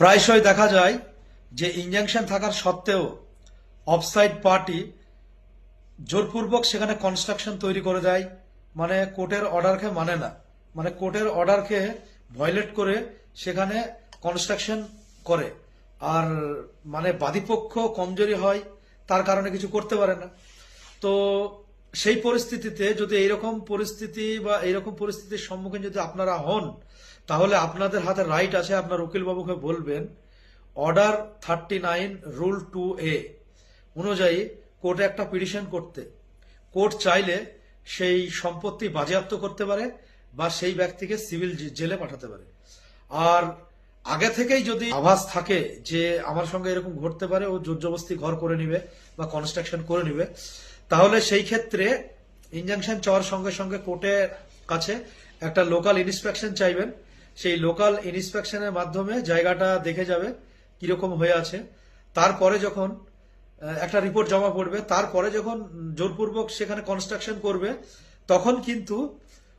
প্রায়শই দেখা যায় যে ইঞ্জেকশন থাকার সত্ত্বেও অফসাইড পার্টি জোরপূর্বক সেখানে কনস্ট্রাকশন তৈরি করে দেয়। মানে কোর্টের অর্ডারকে মানে না। মানে কোর্টের অর্ডারকে ভয়লেট করে সেখানে কনস্ট্রাকশন করে। আর মানে বাদীপক্ষ কমজোরি হয়, তার কারণে কিছু করতে পারে না। তো সেই পরিস্থিতিতে যদি এইরকম পরিস্থিতি বা এইরকম পরিস্থিতির সম্মুখীন যদি আপনারা হন তাহলে আপনাদের হাতে রাইট আছে, আপনার উকিলবাবুকে বলবেন order thirty nine rule two A অনুযায়ী কোর্টে একটা পিটিশন করতে। কোর্ট চাইলে সেই সম্পত্তি বাজেয়াপ্ত করতে পারে বা সেই ব্যক্তিকে সিভিল জেলে পাঠাতে পারে। আর আগে থেকেই যদি আভাস থাকে যে আমার সঙ্গে এরকম ঘটতে পারে, ও জোরজবস্তি ঘর করে নিবে বা কনস্ট্রাকশন করে নিবে, তাহলে সেই ক্ষেত্রে ইনজাংশন চাওয়ার সঙ্গে সঙ্গে কোর্টের কাছে একটা লোকাল ইন্সপেকশন চাইবেন। সেই লোকাল ইন্সপেকশনের মাধ্যমে জায়গাটা দেখে যাবে কীরকম হয়ে আছে। তারপরে যখন একটা রিপোর্ট জমা পড়বে, তারপরে যখন জোরপূর্বক সেখানে কনস্ট্রাকশন করবে, তখন কিন্তু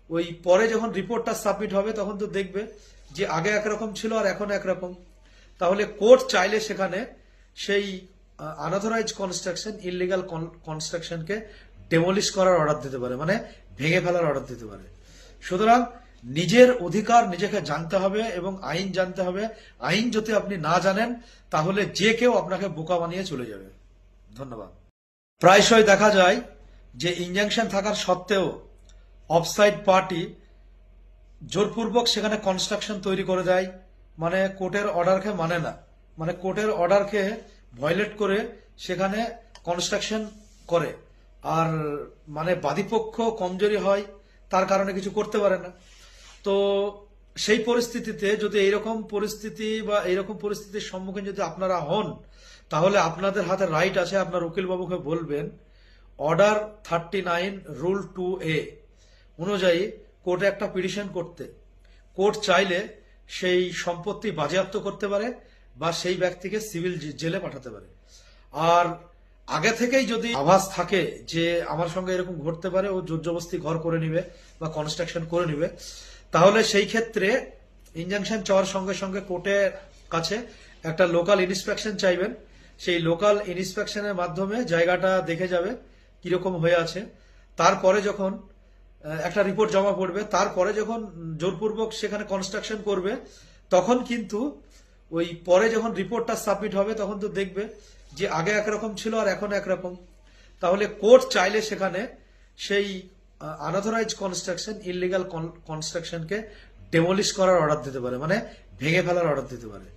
ওই পরে যখন রিপোর্টটা সাবমিট হবে, তখন তো দেখবে যে আগে একরকম ছিল আর এখন একরকম। তাহলে কোর্ট চাইলে সেখানে সেই আনঅথরাইজ কনস্ট্রাকশন ইলিগাল কনস্ট্রাকশনকে ডেমলিশ করার অর্ডার দিতে পারে মানে ভেঙে ফেলার অর্ডার দিতে পারে। সুতরাং নিজের অধিকার নিজেকে জানতে হবে এবং আইন জানতে হবে। আইন যদি আপনি না জানেন, তাহলে যে কেউ আপনাকে বোকা বানিয়ে চলে যাবে। ধন্যবাদ। প্রায়শই দেখা যায় যে ইঞ্জাংশন থাকার সত্ত্বেও অফসাইড পার্টি জোরপূর্বক সেখানে কনস্ট্রাকশন তৈরি করে দেয়। মানে কোর্টের অর্ডারকে মানে না। মানে কোর্টের অর্ডারকে ভয়লেট করে সেখানে কনস্ট্রাকশন করে। আর মানে বাদীপক্ষ কমজোরি হয়, তার কারণে কিছু করতে পারে না। তো সেই পরিস্থিতিতে যদি এইরকম পরিস্থিতি বা এইরকম পরিস্থিতির সম্মুখীন যদি আপনারা হন, তাহলে আপনাদের হাতে রাইট আছে, আপনার উকিলবাবুকে বলবেন order thirty nine rule two A অনুযায়ী কোর্টে একটা পিটিশন করতে। কোর্ট চাইলে সেই সম্পত্তি বাজেয়াপ্ত করতে পারে বা সেই ব্যক্তিকে সিভিল জেলে পাঠাতে পারে। আর আগে থেকেই যদি আভাস থাকে যে আমার সঙ্গে এরকম ঘটতে পারে, ও জোরজবস্তি ঘর করে নিবে বা কনস্ট্রাকশন করে নিবে তাহলে সেই ক্ষেত্রে ইনজাংশন চাওয়ার সঙ্গে সঙ্গে কোর্টের কাছে একটা লোকাল ইন্সপেকশন চাইবেন। সেই লোকাল ইন্সপেকশনের মাধ্যমে জায়গাটা দেখে যাবে কীরকম হয়ে আছে। তারপরে যখন একটা রিপোর্ট জমা পড়বে, তারপরে যখন জোরপূর্বক সেখানে কনস্ট্রাকশন করবে, তখন কিন্তু ওই পরে যখন রিপোর্টটা সাবমিট হবে, তখন তো দেখবে যে আগে একরকম ছিল আর এখন একরকম। তাহলে কোর্ট চাইলে সেখানে সেই আনঅথরাইজ কনস্ট্রাকশন ইলিগাল কনস্ট্রাকশনকে ডেমলিশ করার অর্ডার দিতে পারে। মানে ভেঙে ফেলার অর্ডার দিতে পারে।